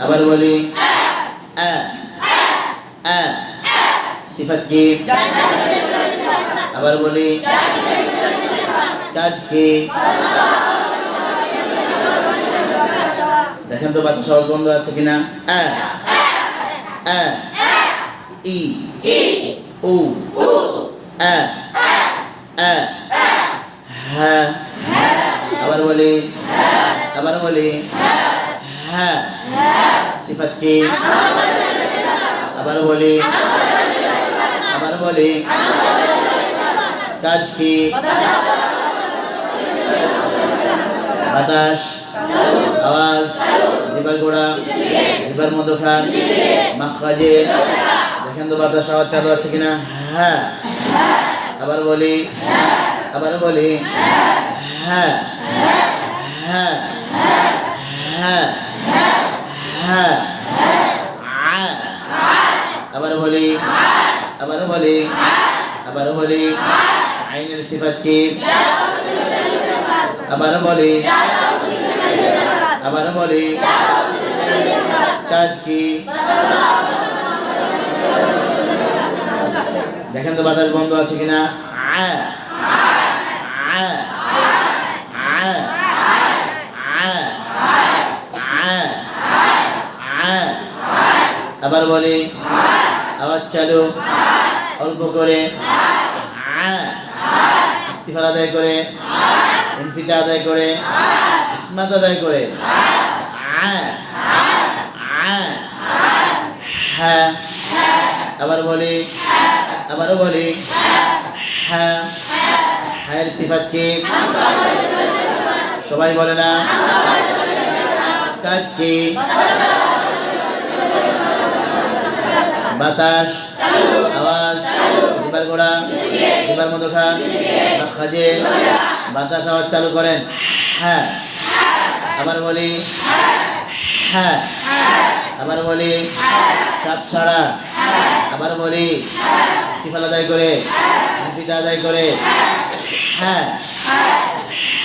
আবার বলি সিফাত কি? আবার বলি, কাজ কি? দেখেন তো বাকি সহজ বন্ধ আছে কিনা? ই আ আ হ্যাঁ আবার বলি আবার বলি হ্যাঁ। সিফাত কি? আবার বলি আবার বলি কাজ কি? বাতাস, আওয়াজ জিবার গোড়া জিবার মধ্যখান, মাখরাজে। দেখেন তো বাতাস, আওয়াজ চালু আছে কিনা? হ্যাঁ। আবার বলি আবার বলি হ্যাঁ। হ্যাঁ। আবার বলি আবার বলি আবার বলি, আইনের সিফাত কি? আবার বলি আবার বলি, কাজ কি? দেখেন তো বাতাস বন্ধ আছে কিনা? আ আ আ আ আ আবার বলি, আবার চালু, অল্প করে, ইস্তিফার আদায় করে ইনফিতা আদায় করে, ইসমাত আদায় করে হ্যাঁ আবার বলি, আবারও বলি হ্যাঁ হ্যাঁ সিফাত কি? সবাই বলে না, কাজ কি? বাতাস আওয়াজ জিবার গোড়া জিবার মধ্যখান খাজে বাতাস আওয়াজ চালু করেন। হ্যাঁ। আবার বলি হ্যাঁ। আবার বলি চাপ ছাড়া। আবার বলি ইস্তিফাল আদায় করে মুফিদা আদায় করে। হ্যাঁ।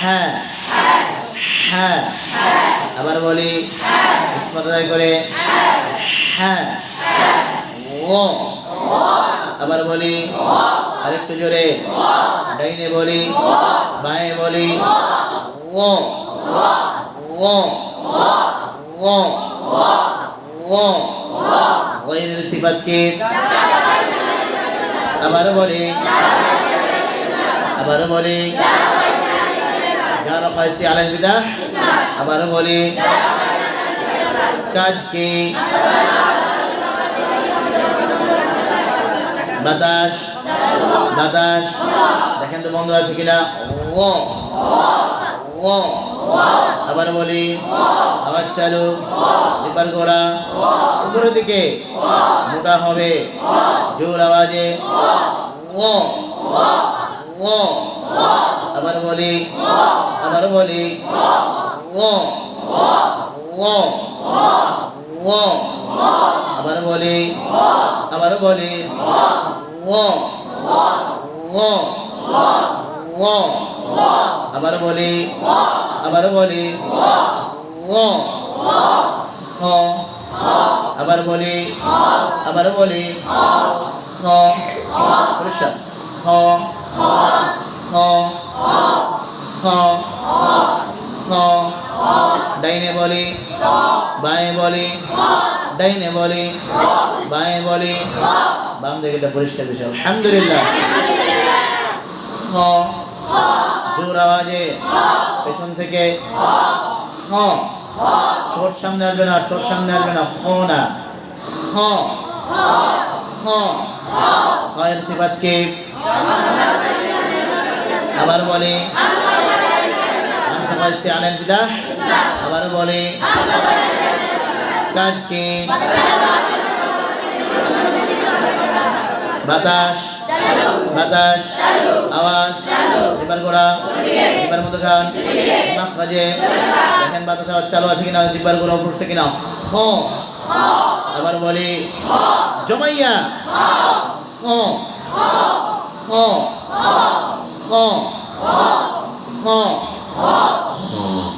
হ্যাঁ। হ্যাঁ। আবার বলি ইসমাত আদায় করে। হ্যাঁ। আবার বলি, আরেকটু জোরে, ডাইনে বলি, বাঁয়ে বলি আবার বলি আবার বলি যার ফাইসি আলাই বিদা আবার বলি, কাজ কি? বাতাস। বাতাস। দেখেন তো বন্ধ আছে কিনা? আবার বলি, আবার চালু। জিপার গোড়া উপরের দিকে। মোটা হবে। জোর আওয়াজে। আবার বলি আবার বলি। ও ও ও ও আবার বলি আবার বলি আবার বলি আবার বলি আবার বলি আবার বলি খ পরিষ্কার খ খ খ খ ডাইনে বলি। বাঁয়ে বলি। ডাইনে বলি। বাঁয়ে বলি। বাম দিকে এটা পরিষ্কার বিষয়। আলহামদুলিল্লাহ। খ জোর আওয়াজে। পেছন থেকে। খ ঠোঁট সামনে আসবে না, ঠোঁট সামনে আসবে না। খ না। খ খ সিফাত কি? আবার বলি। আনসাফাইসি আলেন পিতা আবার বলি কাজ বাতাস বাতাস, আওয়াজ, এবার গোড়া এবার মতো গান, মাখরাজে। দেখেন বাতাস, আওয়াজ চালু আছে কিনা, জিব্বার গোড়া উঠছে কিনা। খ। আবার বলি, জমাইয়া। খ। খ। খ। খ।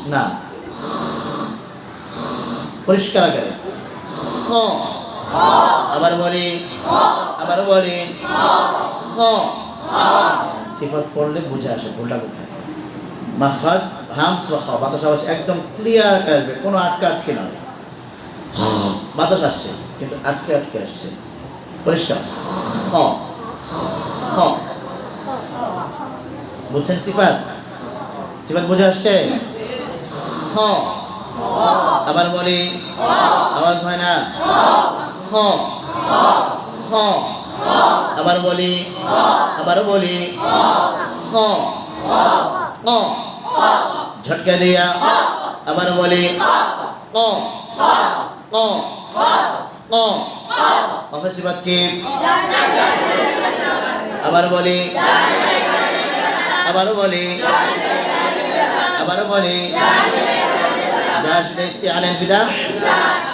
না। পরিষ্কার আকারে। আবার বলি। আবার বলি। সিফত পড়লে বুঝে আসে ভুলটা কোথায়। মাখরাজ, হামস বা খ, বাতাস আওয়াজ একদম ক্লিয়ার আসবে, কোনো আটকে আটকে নয় বাতাস আসছে, কিন্তু আটকে আটকে আসছে। পরিষ্কার। খ। খ। বুঝছেন সিফাত? সিফাত বুঝে আসছে? খ। আবার বলি, আওয়াজ হয় না? খ। খ। আবার বলি আবার বলি, খ। ক ঝটকা দিয়া, আবার বলি ক ক ক অফের সিফাত কি? আবার বলি, আবারও বলি আবারও বলি দেশটি আলেন বিদা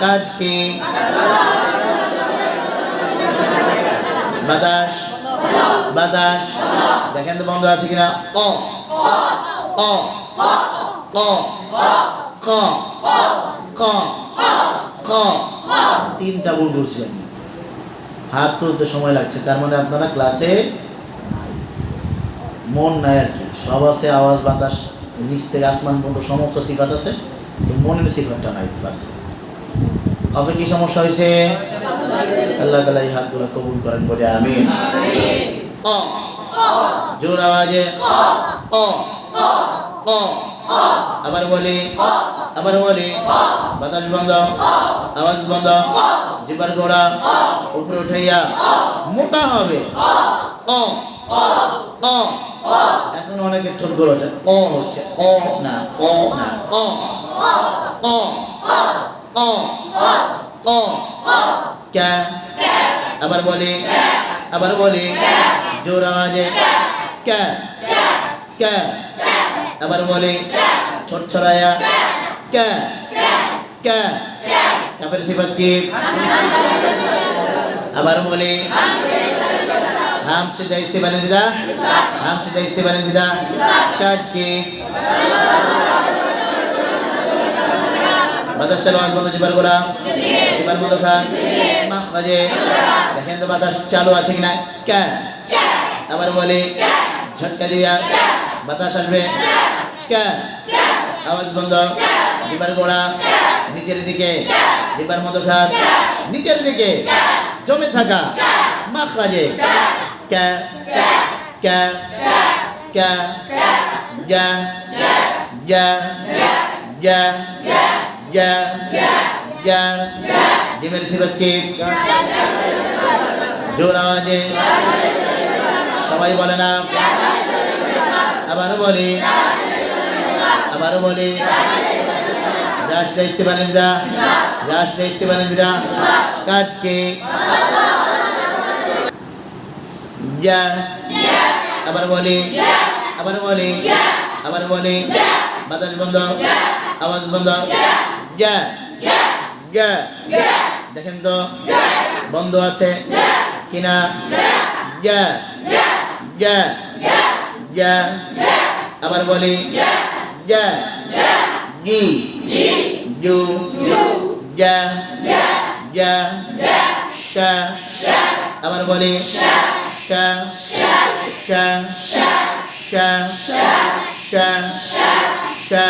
কাজ কি বাতাস বাতাস দেখেন তো বন্ধ আছে কিনা? ক ক ক ক ক ক তিনটা ভুল করছেন হাত তুলতে সময় লাগছে, তার মানে আপনারা ক্লাসে মন নাই আর কি। সব আছে, আওয়াজ, বাতাস, নিচ থেকে আসমান পর্যন্ত সমস্ত সিফাত আছে। মনের সিফাতটা নাই ক্লাসে কবে কি সমস্যা হয়েছে? আল্লাহ তালা এই হাতগুলো কবুল করেন বলে আমি অ জোর আওয়াজে। অ অ আবার বলি আবার বলি। বাতাস বন্ধ আওয়াজ বন্ধ। জিবার গোড়া উপরে উঠাইয়া মোটা হবে। অ অ। এখন অনেকে ঠোঁট গোল হচ্ছে অ হচ্ছে অ না অ না অ। অ অ অ ক্যা আবার বলি আবার বলি জোর আওয়াজে ক্যা ক্যা আবার বলি ছোট ছড়ায়া ক্যা ক্যা কাফের সিফাত কি আবার বলি হাম সিদ্ধা ইস্তেবালেন বিদা হাম সিদ্ধা ইস্তেবালেন বিদা কাজ কি বাতাস চালু বন্ধ জিবার গোড়া জিবার বন্ধ খান মাখরাজে। দেখেন তো বাতাস চালু আছে কিনা। ক্যা আবার বলি, ঝটকা দিয়া। বাতাস আসবে। ক্যা আওয়াজ বন্ধ। জিবার গোড়া নিচের দিকে। জিবার মতো খান নিচের দিকে। জমে থাকা। মাখরাজে। ক্যা ক্যা ক্যা যা। যা। যা। যা। যা জিমের সিবত কি জোর আওয়াজে সবাই বলে না আবারও বলি আবারও বলি রাষ্ট্র ইস্তেফানের বিদা রাষ্ট্র ইস্তেফানের বিদা কাজ কি যা আবার বলি আবার বলি আবার বলি বাতাস বন্ধ আওয়াজ বন্ধ দেখেন তো বন্ধ আছে কিনা আবার বলি জি জু যা যা শা আবার বলি শা শা শা শা শা শা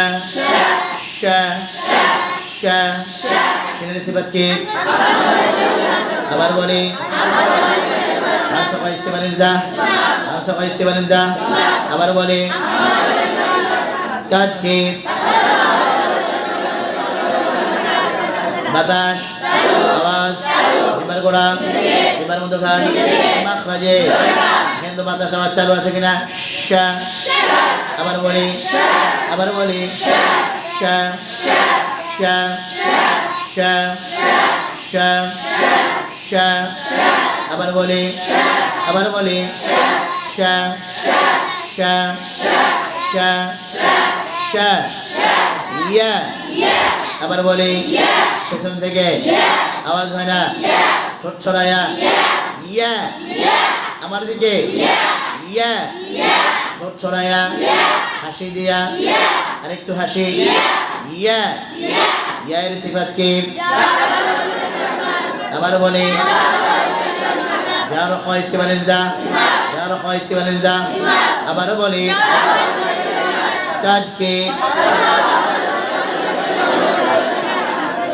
শা সিনের সিবাত কি? আবার বলি আবার বলি কাজ বাতাস, আওয়াজ, এবার গোড়া এবার মতো খান মাখরাজে কিন্তু বাতাস আওয়াজ চালু আছে কিনা? শা, আবার বলি আবার বলি শা শা শা শা শা আবার বলি আবার বলি ইয়া আবার বলি পেছন থেকে আওয়াজ হয় না ঠোঁট ছড়ায়া ইয়া আমার দিকে ইয়া ঠোঁট ছড়ায়া হাসি দিয়া আরেকটু হাসি ইয়া ইয়ার সিফাত কি আবার বলি যার খ ইস্তেমালের দা যার খ ইস্তেমালের দা। আবার বলি কাজ কি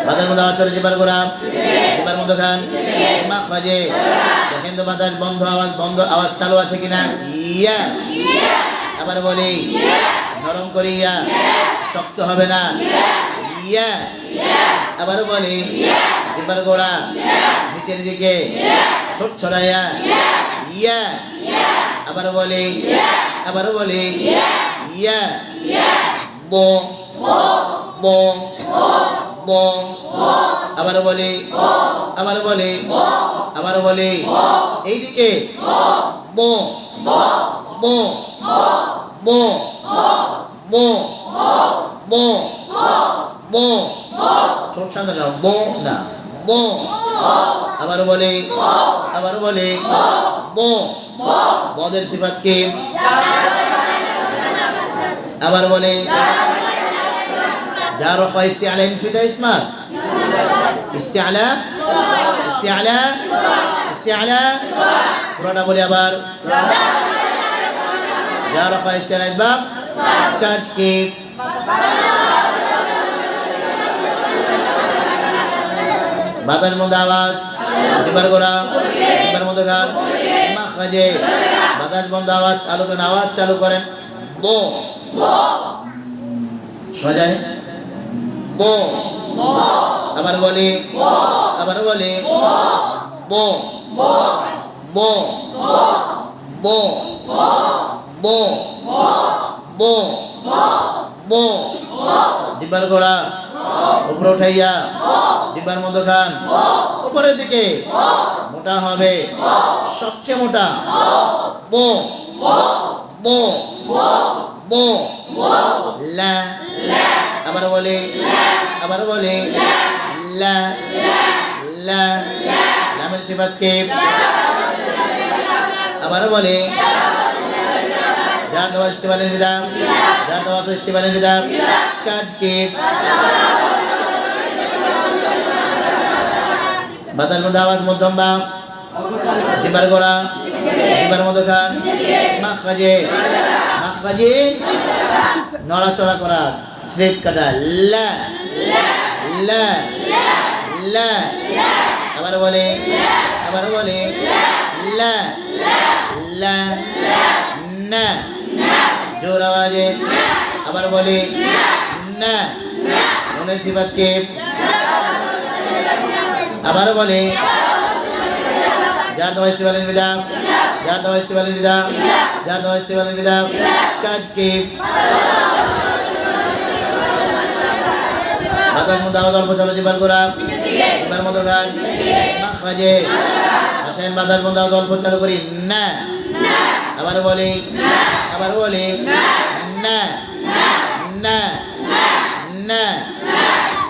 বাতাস মধ্যে চলে জিবার গোড়া জিবার মধ্যে খান, মাখরাজে, দেখেন তো বাতাস বন্ধ আওয়াজ বন্ধ আওয়াজ চালু আছে কিনা? ইয়া। আবার বলি, নরম করি ইয়া শক্ত হবে না। ইয়া। আবার বলি জিবার গোড়া, নিচের দিকে ছোট ছড়াইয়া, ইয়া। আবার বলি আবার বলি, ইয়া। বো বো বো আবার বলি আবার বলি আবার বলি, এইদিকে, বো বো বো বো বো বো। ছোট সামনে না বো না, বো। আবার বলি আবার বলি, বো। বদের সিফাত কি? আবার বলে, যার রফা ইস্তিআলা ইনফিদা ইসমা ইস্তিআলা ইস্তিআলা ইস্তিআলা। পুরোটা বলি আবার। যার রফা ইস্তিআলা ইসবাব কাজ কি? বাতাস মধ্যে আওয়াজ জিবার গোড়া জিবার মধ্যে গান, মাখরাজে বাতাস বন্ধ আওয়াজ চালু করেন, আওয়াজ চালু করেন। বো। যায়? বো। আবার বলি আবার বলি, বো। বো। বো। বো। বো। বো। জিব্বার গোড়া উপরে উঠাইয়া জিব্বার মধ্যে খান। উপরের দিকে মোটা হবে। সবচেয়ে মোটা বো। বো। বো। লা। আবার বলে আবার বলে, লা। লা। লামের সিফাত কে? আবার বলে, যার দেওয়া ইস্তেমালের নিদাম যার দেওয়া ইস্তেমালের নিদাম কাজ কে বাতাস মধ্যে আওয়াজ মধ্যম বা জিবার গোড়া। জিবার মধ্যে খান মাখরাজে। মাখরাজে। নড়াচড়া করা। স্রেপ কাটা। লা। লা। লা। আবার বলে। আবার বলে। লা। লা। না। জোর আওয়াজে। আবার বলে। না। মনে সিবাতকে আবার বলে। যার বিদা। বাতাস মধ্যে মতো বাতাস অল্প চালু করি। না। আবার বলি। আবার বলি। না। না। না।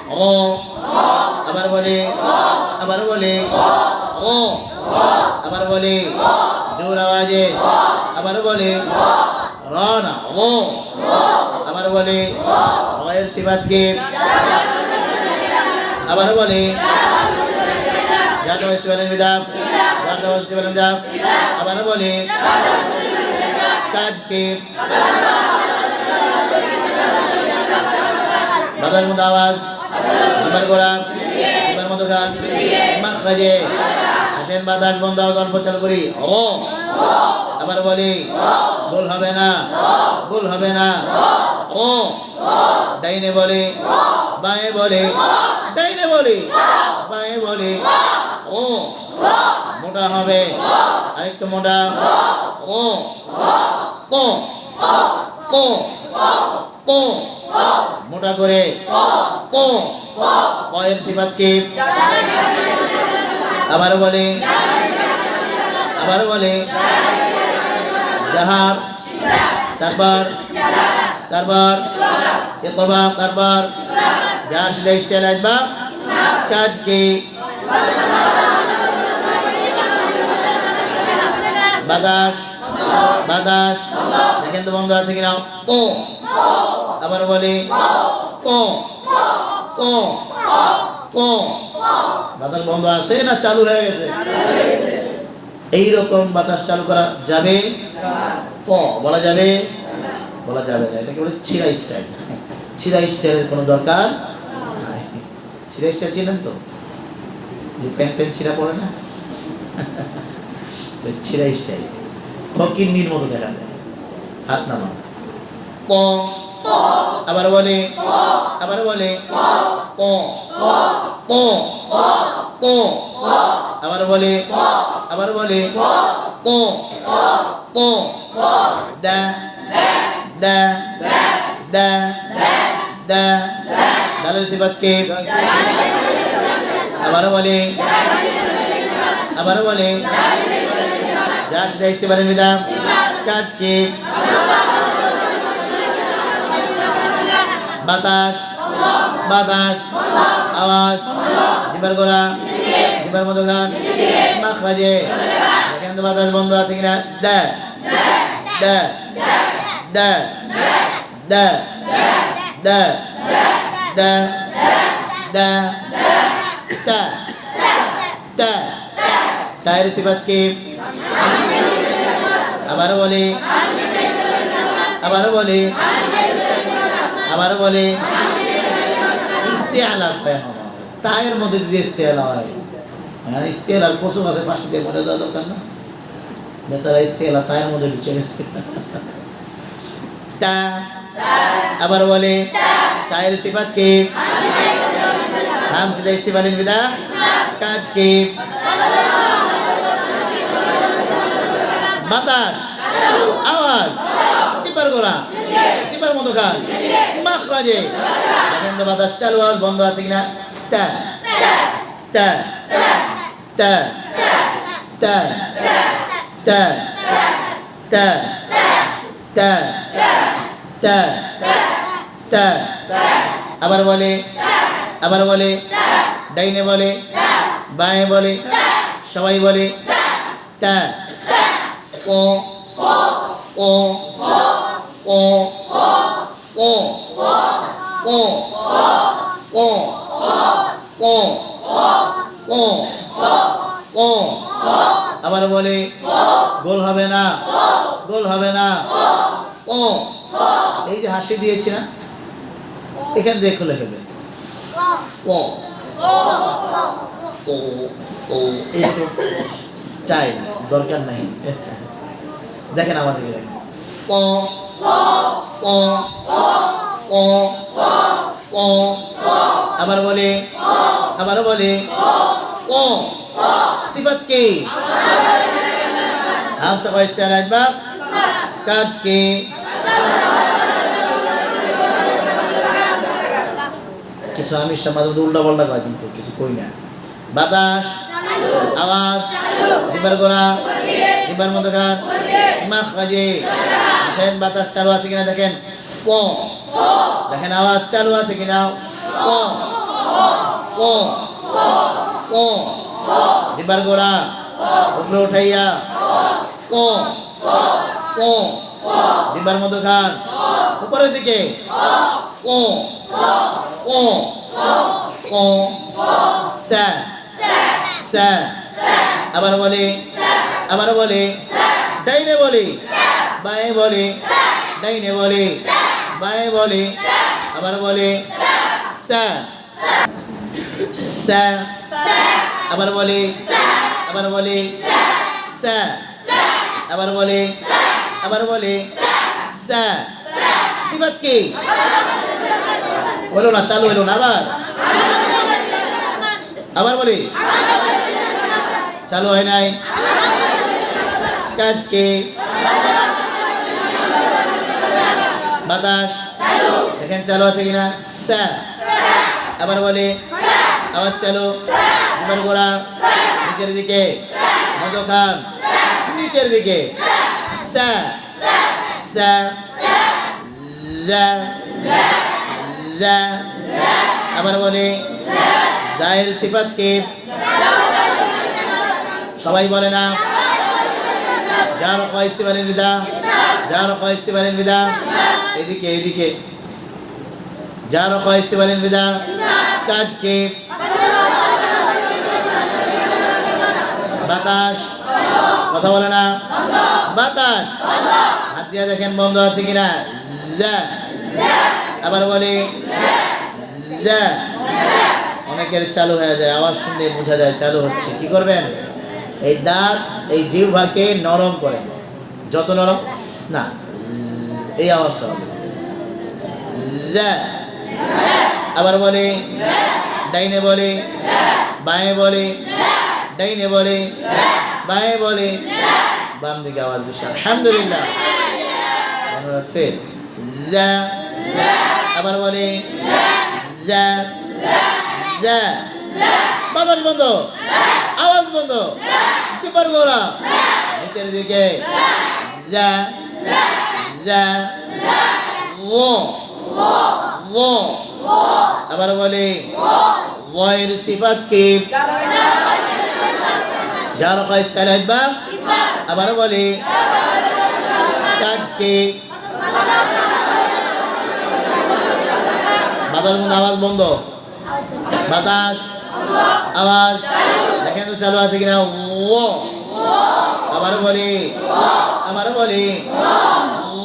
ও। আবার বলি আবার বলি, ও, আবার বলি, জোর আওয়াজে, আবার বলি রনা ও, আবার বলি রয়ের সিবাত কে, আবার বলি যাদব ইস্তিবালের বিদাব যাদব ইস্তিবালের বিদাব আবার বলি কাজ বাদার মধ্যে আওয়াজ এবার গোড়া এবার মতো গান মাখরাজে। আসেন বাতাস বন্ধ অল্প চালু করি। ও আবার বলি ভুল হবে না। ভুল হবে না। ও ডাইনে বলে বাঁয়ে বলে ডাইনে বলে বাঁয়ে বলে ও মোটা হবে। আরেকটু মোটা। ও ও ও ও মোটা করে। পয়ের সিফাত কি? আবার বলে। আবার বলে। জাহার। তারপর। তারপর। ইতবা তারপর। যা সেটা ইস্তেল আসবা কাজ কি? বাতাস। বাতাস। দেখেন তো বন্ধ আছে কিনা? ও আবার বলে ও ও প বাতাস বন্ধ আছে না চালু হয়ে গেছে? এই রকম বাতাস চালু করা যাবে? প বলা যাবে? বলা যাবে না। এটাকে বলে ছিঁড়া স্টাইল। ছিঁড়া স্টাইলের কোনো দরকার নাই। ছিঁড়া স্টাইল চিনেন তো? প্যান্ট প্যান্ট ছিঁড়া পড়ে না? ছিঁড়া স্টাইল। ফকিন্নির মতো দেখা যায়। হাত নামা আবার বলে আবার বলে আবার বলে আবার বলে আবার বলে আবার বলে যা সেটা ইস্তেবারের বিদা কাজকে বাতাস বাতাস আওয়াজ জিবার গোলা জিবার মতো গান মাখরাজে এখান থেকে বাতাস বন্ধ আছে কিনা দা দা দা দা দা দা দা তা তা তায়ের সিফাত কি আবার বলে আবার বলে আবার বলে তায়ের মধ্যে যদি ইস্তেআলা হয় হ্যাঁ ইস্তেআলা পশু আছে, ফাঁসি দিয়ে মরে যাওয়া দরকার না। বেচারা ইস্তেআলা তায়ের মধ্যে ঢুকে গেছে। তা আবার বলে তায়ের সিফাত কি? নাম সেটা ইস্তিফালিন বিদা কাজ কি? বাতাস, আওয়াজ টিপার গোলা টিপার মতো খান মাখরাজে। এখন তো বাতাস, চালু আওয়াজ বন্ধ আছে কিনা? তা তা তা তা তা তা তা তা তা। আবার বলে আবার বলে, ডাইনে বলে, বাঁয়ে বলে, সবাই বলে, তা আবার বলে, গোল হবে না, গোল হবে না। এই যে হাসি দিয়েছি না, এখান দিয়ে খুলে ফেলবে স্টাইল দরকার নাই। দেখেন আমাদের স স স আবার বলে আবার বলে, স, সিফাত কে? হামসা কয়েস্তার আসবাব কাজ কে? কিছু আমি সমাজ উল্টা পাল্টা কয়, কিন্তু কিছু কই না। বাতাস, আওয়াজ জিবার গোড়া জিবার মতো গান মাখ কাজে বাতাস চালু আছে কিনা দেখেন? স। দেখেন আওয়াজ চালু আছে কিনা? স। স। স। জিবার গোড়া উপরে উঠাইয়া। স। স। মতো গান উপরের দিকে। স। স। স। সা সা আবার বলে আবার বলে, ডাইনে বলে, বায়ে বলে, ডাইনে বলে, বায়ে বলে, আবার বলে আবার বলে আবার বলে আবার বলে আবার বলে, সা, সিফাত কি? বলো না, চালু হলো না আবার? আবার বলি চালু হয় নাই। কাজ কে? বাতাস। দেখেন চালু আছে কিনা? স্যার। আবার বলে আবার চালু। এবার গোড়া। নিচের দিকে। মতো নিচের দিকে। স্যার। স্যা যা যা আবার বলে জাহের সিফাত কে? সবাই বলে না। যার খোয়াইতে পারেন বিদা, যার খোয়াইতে পারেন বিদা, এদিকে এদিকে। যার খোয়াইতে পারেন বিদা কাজকে বাতাস। কথা বলে না। বাতাস। হাত দিয়ে দেখেন বন্ধ আছে কিনা। আবার বলি অনেকের চালু হয়ে যায়, আওয়াজ শুনলে বোঝা যায়, চালু হচ্ছে। কি করবেন? এই দাঁত, এই জিহ্বাকে নরম করেন যত নরম, না, এই আওয়াজটা হবে। আবার বলে, ডাইনে বলে, বাঁয়ে বলে, ডাইনে বলে, বাঁয়ে বলে, বাম দিকে আওয়াজ বেশি। আলহামদুলিল্লাহ। ফের আবার বলে যা যা বাতাস বন্ধ। আওয়াজ বন্ধ। চিপার গোলা নিচের দিকে। যা। যা। ও। ও। আবার বলে। ওয়ের সিফাত কি? যার হয় সালাদ বা আবার বলে। কাজ কি? বাতাস বন্ধ আওয়াজ বন্ধ। বাতাস। আওয়াজ। দেখেন তো চালু আছে কিনা? ও। আবার বলি। আবার বলি।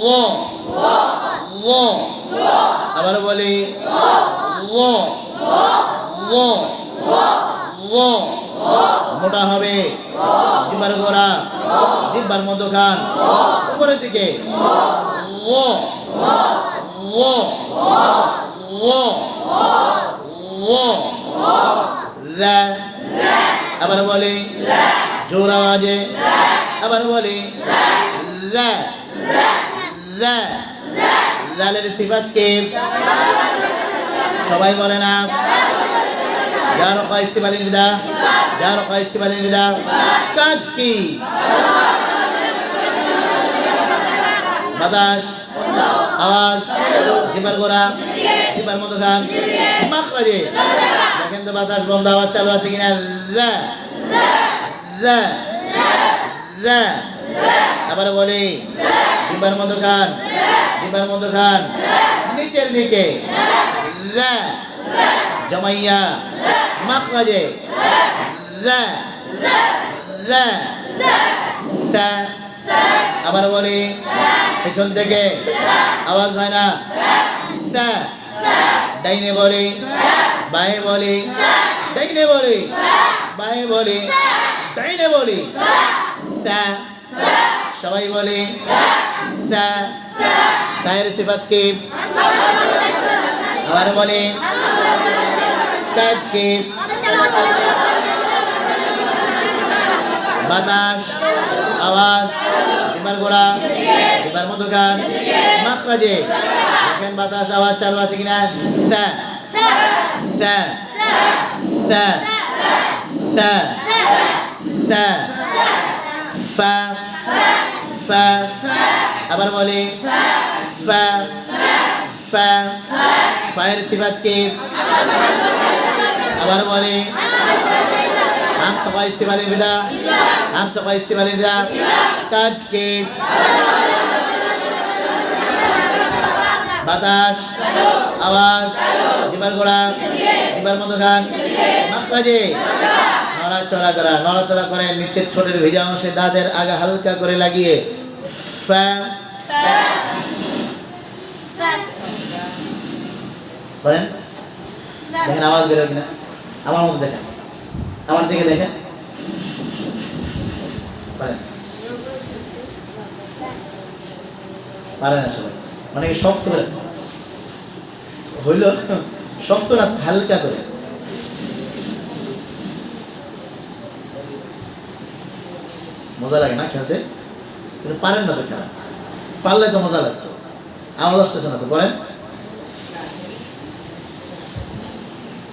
ও। ও। আবার বলি। ও। ও। ও। মোটা হবে। জিব্বার গোড়া। জিব্বার মধ্যখান। উপরের দিকে। ও। ও। ও। ও। আবার বলে, জোর আওয়াজে, আবার বলে লালের সিফাত কে সবাই বলে না। যার ইস্তিবালিন বিদা যার ইস্তিবালিন বিদা, কাজ কি? বাতাস, আওয়াজ জিবার গোড়া জিবার মতো খান মাখরাজে। দেখেন তো বাতাস বন্ধ আওয়াজ চালু আছে কিনা? আবার বলি জিবার মতো খান। জিবার মতো খান। নিচের দিকে। জমাইয়া। মাখরাজে। আবার বলি, পেছন থেকে আওয়াজ হয় না। ডাইনে বলি, বাঁয়ে বলি, ডাইনে বলি, বাঁয়ে বলি, ডাইনে বলি সবাই বলি তায়ের সিফাত কি আবার বলি কাজ কি বাতাস আওয়াজ, এবার গোড়া এবার মতো গান মাখরাজে। দেখেন বাতাস, আওয়াজ চালু আছে কিনা? তা তা তা তা তা ফা ফা আবার বলি ফা ফা ফায়ের সিফাত কি আবার বলি हम सफा इस्तेमाल विदा हम सफा इस्तेमाल विदा কাজ কে বাতাস আওয়াজ দিবার গোড়া দিবার মতো গান মাখরাজে নড়াচড়া করা নড়াচড়া করে নিচের ঠোঁটের ভেজা অংশে দাঁতের আগা হালকা করে লাগিয়ে ফ্যা বলেন দেখেন আওয়াজ বেরো কিনা আমার মতো দেখেন আমার দিকে দেখেন। পারেন। পারে না সবাই মানে কি শক্ত করে। হইল শক্ত না হালকা করে। মজা লাগে না খেলতে? কিন্তু পারেন না তো খেলা। পারলে তো মজা লাগতো। আওয়াজ আসতেছে না তো বলেন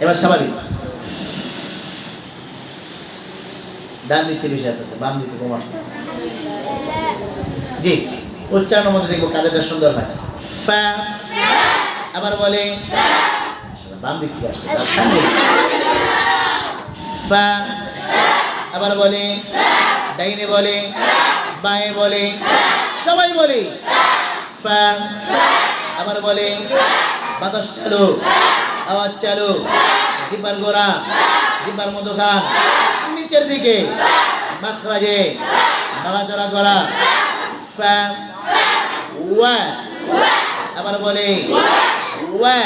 এবার স্বাভাবিক। ডান দিতে বেশি আসতেছে বাম দিতে কম আসতেছে। জি, উচ্চারণের মধ্যে দেখব কাদেরটা সুন্দর হয় ফা, আবার বলে বাম দিক থেকে আসতেছে, আবার বলে, ডাইনে বলে, বাঁয়ে বলে, সবাই বলে। ফা, আবার বলে, বাতাস চালু, আওয়াজ চালু, জিব্বার গোড়া, জিব্বার মতো খান নিচের দিকে। মাখরাজে নড়াচড়া করা। ফা আবার বলে ওয়া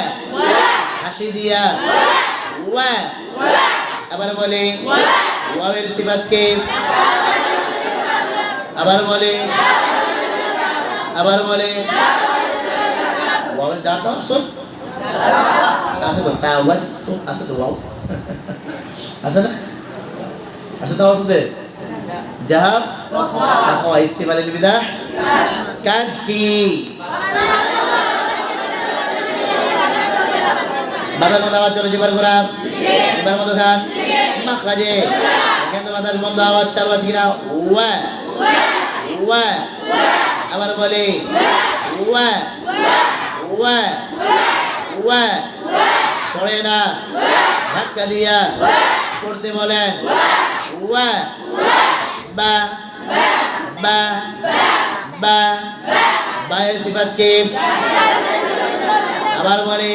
হাসি দিয়া ওয়া আবার বলে ওয়াবের সিফাতকে, আবার বলে আবার বলে ওয়াবের যা তাওয়াসুল আছে তো? তাওয়াসুল আছে তো, ওয়াও। আছে না? আছে তাওয়াসুল জাহাব? আখওয়া ইস্তিমালিল বিদাহ কাজ কি? বাদার মতো আওয়াজ চলে জিবার ঘোরা জিবার মতো খান মাখরাজে। এখানে বাদার বন্ধ আওয়াজ চালু আছে কিনা? ওয়া ওয়া আবার বলে ওয়া ওয়া ওয়া পড়ে না। ধাক্কা দিয়া পড়তে বলেন। ওয়া বা বা বা বায়ের সিফাত কে আবার বলে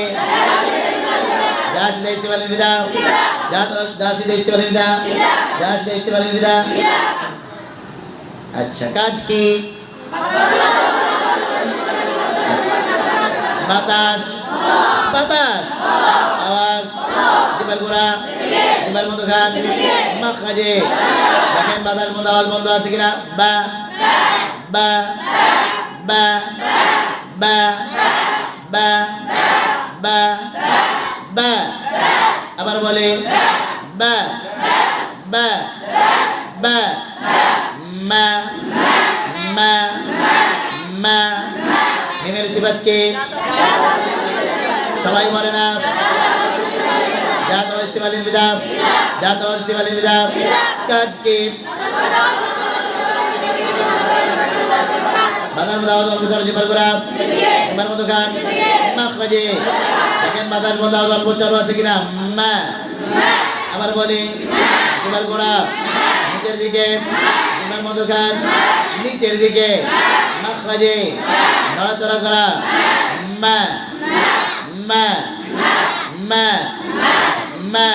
দাস ইস্তেমালের বিদা দাস ইস্তেমালের বিদা দাস ইস্তেমালের বিদা আচ্ছা কাজ কি বাতাস বাতাস আওয়াজ জিবার গোড়া জিবার মতো খান মাখরাজে। দেখেন বাতাস মতো আওয়াজ বন্ধ আছে কিনা? বা। বা। বা। বা। বা। বা। বা। আবার বলে। বা। বা। বা। মা। মা। মা। মিমের সিবাত কে? সবাই বলে না। জাত ইস্তেমালিন বিদাব জাত ইস্তেমালিন বিদাব কাজ কি জিবার করা আবার বলি এবার গোড়া নিচের দিকে এবার মতো খান নিচের দিকে নড়াচড়া করা মা মা মা মা